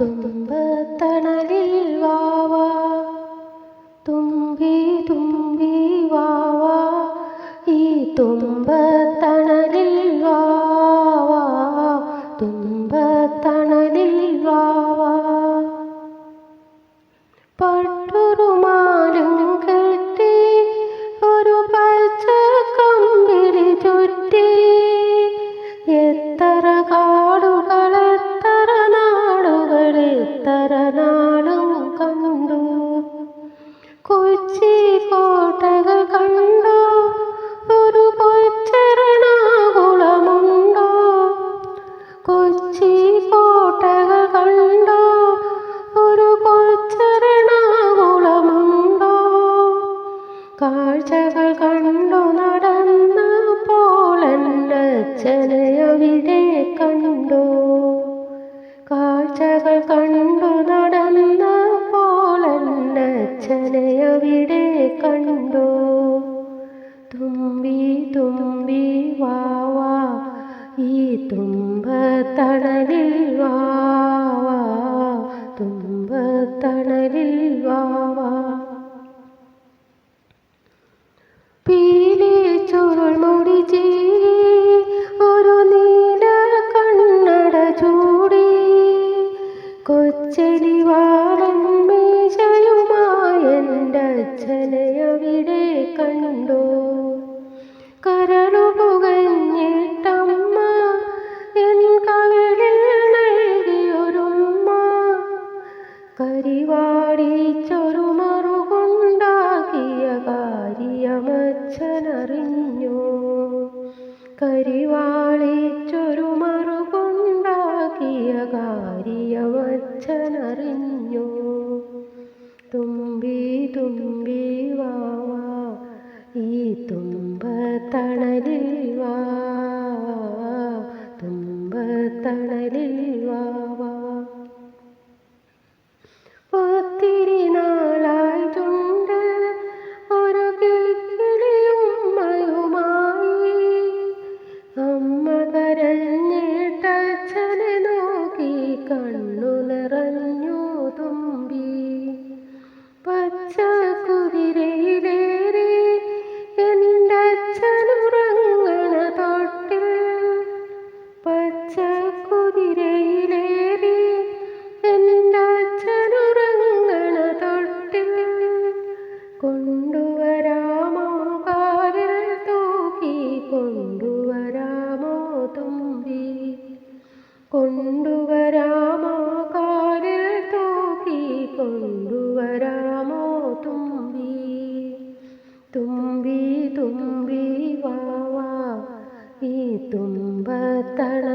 തുമ്പത്തണലിൽ വാവാ. തുമ്പി തുമ്പി വാവാ. ഈ തുമ്പത്തണലിൽ വാവ. തുമ്പത്തണലിൽ വാവാ. പട്ടൊരു നാളും കണ്ടു. കൊച്ചി കോട്ടകൾ കണ്ടോ. ഒരു കൊച്ചെറണാകുളമുണ്ടോ കൊച്ചി കോട്ടകൾ കണ്ടോ. ഒരു കൊച്ചെറണാകുളമുണ്ടോ കാഴ്ചകൾ കണ്ടു നടന്നപ്പോൾ അച്ഛനെ അവിടെ കണ്ടു. അച്ഛനെ കണ്ടോ. തുമ്പി തുമ്പി വാവാ ഈ തുമ്പത്തണലിൽ വാവാ തുമ്പത്തണലിൽ വാവാ പീലി ചുരുൾ ചൂടി. കൊച്ചലി അവിടെ കണ്ടു കരളു പുകഞ്ഞിട്ടമ്മ എൻ കവിളിൽ നൽകിയൊരുമ്മ. കരിവാടിച്ചൊരു മറുകൊണ്ടാക്കിയ കാര്യമച്ഛനറിഞ്ഞു. കരിവാളിച്ചൊരു തുമ്പത്തണലിൽ വാവാ തുമ്പത്തണലിൽ വാ ഒത്തിരി നാളായിട്ടുണ്ട് ഒരു കിളിയുമ്മയുമായി അമ്മ കരഞ്ഞിട്ടച്ഛനെ നോക്കി കണ്ണു ತುಂಬಿ ವಾವ ಈ ತುಂಬ ತಡ